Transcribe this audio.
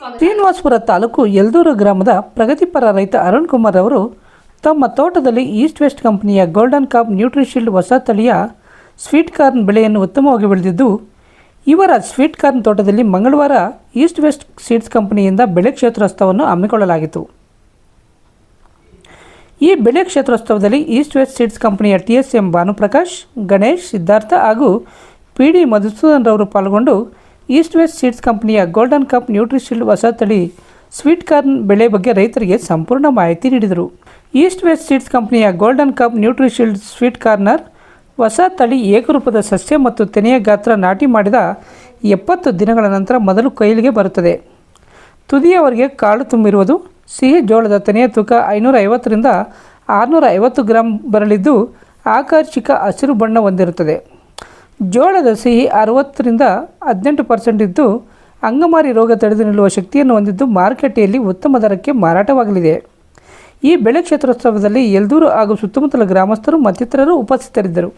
ಶ್ರೀನಿವಾಸಪುರ ತಾಲೂಕು ಯಲ್ದೂರು ಗ್ರಾಮದ ಪ್ರಗತಿಪರ ರೈತ ಅರುಣ್ ಕುಮಾರ್ ಅವರು ತಮ್ಮ ತೋಟದಲ್ಲಿ ಈಸ್ಟ್ ವೆಸ್ಟ್ ಕಂಪನಿಯ ಗೋಲ್ಡನ್ ಕಾಪ್ ನ್ಯೂಟ್ರಿಶೀಲ್ಡ್ ಹೊಸ ತಳಿಯ ಸ್ವೀಟ್ ಕಾರ್ನ್ ಬೆಳೆಯನ್ನು ಉತ್ತಮವಾಗಿ ಬೆಳೆದಿದ್ದು, ಇವರ ಸ್ವೀಟ್ ಕಾರ್ನ್ ತೋಟದಲ್ಲಿ ಮಂಗಳವಾರ ಈಸ್ಟ್ ವೆಸ್ಟ್ ಸೀಡ್ಸ್ ಕಂಪನಿಯಿಂದ ಬೆಳೆ ಕ್ಷೇತ್ರೋತ್ಸವವನ್ನು ಹಮ್ಮಿಕೊಳ್ಳಲಾಗಿತ್ತು. ಈ ಬೆಳೆ ಕ್ಷೇತ್ರೋತ್ಸವದಲ್ಲಿ ಈಸ್ಟ್ ವೆಸ್ಟ್ ಸೀಡ್ಸ್ ಕಂಪನಿಯ T S M Bhanuprakash, Ganesh Siddhartha ಹಾಗೂ ಪಿ ಡಿ ಮಧುಸೂದನ್ ರವರು ಪಾಲ್ಗೊಂಡು ಈಸ್ಟ್ ವೆಸ್ಟ್ ಸೀಡ್ಸ್ ಕಂಪನಿಯ ಗೋಲ್ಡನ್ ಕಪ್ ನ್ಯೂಟ್ರಿಶೀಲ್ಡ್ ಹೊಸ ತಳಿ ಸ್ವೀಟ್ ಕಾರ್ನ್ ಬೆಳೆ ಬಗ್ಗೆ ರೈತರಿಗೆ ಸಂಪೂರ್ಣ ಮಾಹಿತಿ ನೀಡಿದರು. ಈಸ್ಟ್ ವೆಸ್ಟ್ ಸೀಡ್ಸ್ ಕಂಪನಿಯ Golden Cup NutriShield sweet corner ಹೊಸ ತಳಿ ಏಕರೂಪದ ಸಸ್ಯ ಮತ್ತು ತೆನೆಯ ಗಾತ್ರ ನಾಟಿ ಮಾಡಿದ ಎಪ್ಪತ್ತು ದಿನಗಳ ನಂತರ ಮೊದಲು ಕೈಲಿಗೆ ಬರುತ್ತದೆ. ತುದಿಯವರೆಗೆ ಕಾಳು ತುಂಬಿರುವುದು, ಸಿಹಿ ಜೋಳದ ತೆನೆಯ ತೂಕ ಐನೂರ ಐವತ್ತರಿಂದ ಆರುನೂರ ಐವತ್ತು ಗ್ರಾಂ ಬರಲಿದ್ದು, ಆಕರ್ಷಕ ಹಸಿರು ಬಣ್ಣ ಹೊಂದಿರುತ್ತದೆ. ಜೋಳದ ಸಿಹಿ ಅರವತ್ತರಿಂದ ಹದಿನೆಂಟು ಪರ್ಸೆಂಟ್ ಇದ್ದು, ಅಂಗಮಾರಿ ರೋಗ ತಡೆದು ನಿಲ್ಲುವ ಶಕ್ತಿಯನ್ನು ಹೊಂದಿದ್ದು ಮಾರುಕಟ್ಟೆಯಲ್ಲಿ ಉತ್ತಮ ದರಕ್ಕೆ ಮಾರಾಟವಾಗಲಿದೆ. ಈ ಬೆಳೆ ಕ್ಷೇತ್ರೋತ್ಸವದಲ್ಲಿ ಯಲ್ದೂರು ಹಾಗೂ ಸುತ್ತಮುತ್ತಲ ಗ್ರಾಮಸ್ಥರು ಮತ್ತಿತರರು ಉಪಸ್ಥಿತರಿದ್ದರು.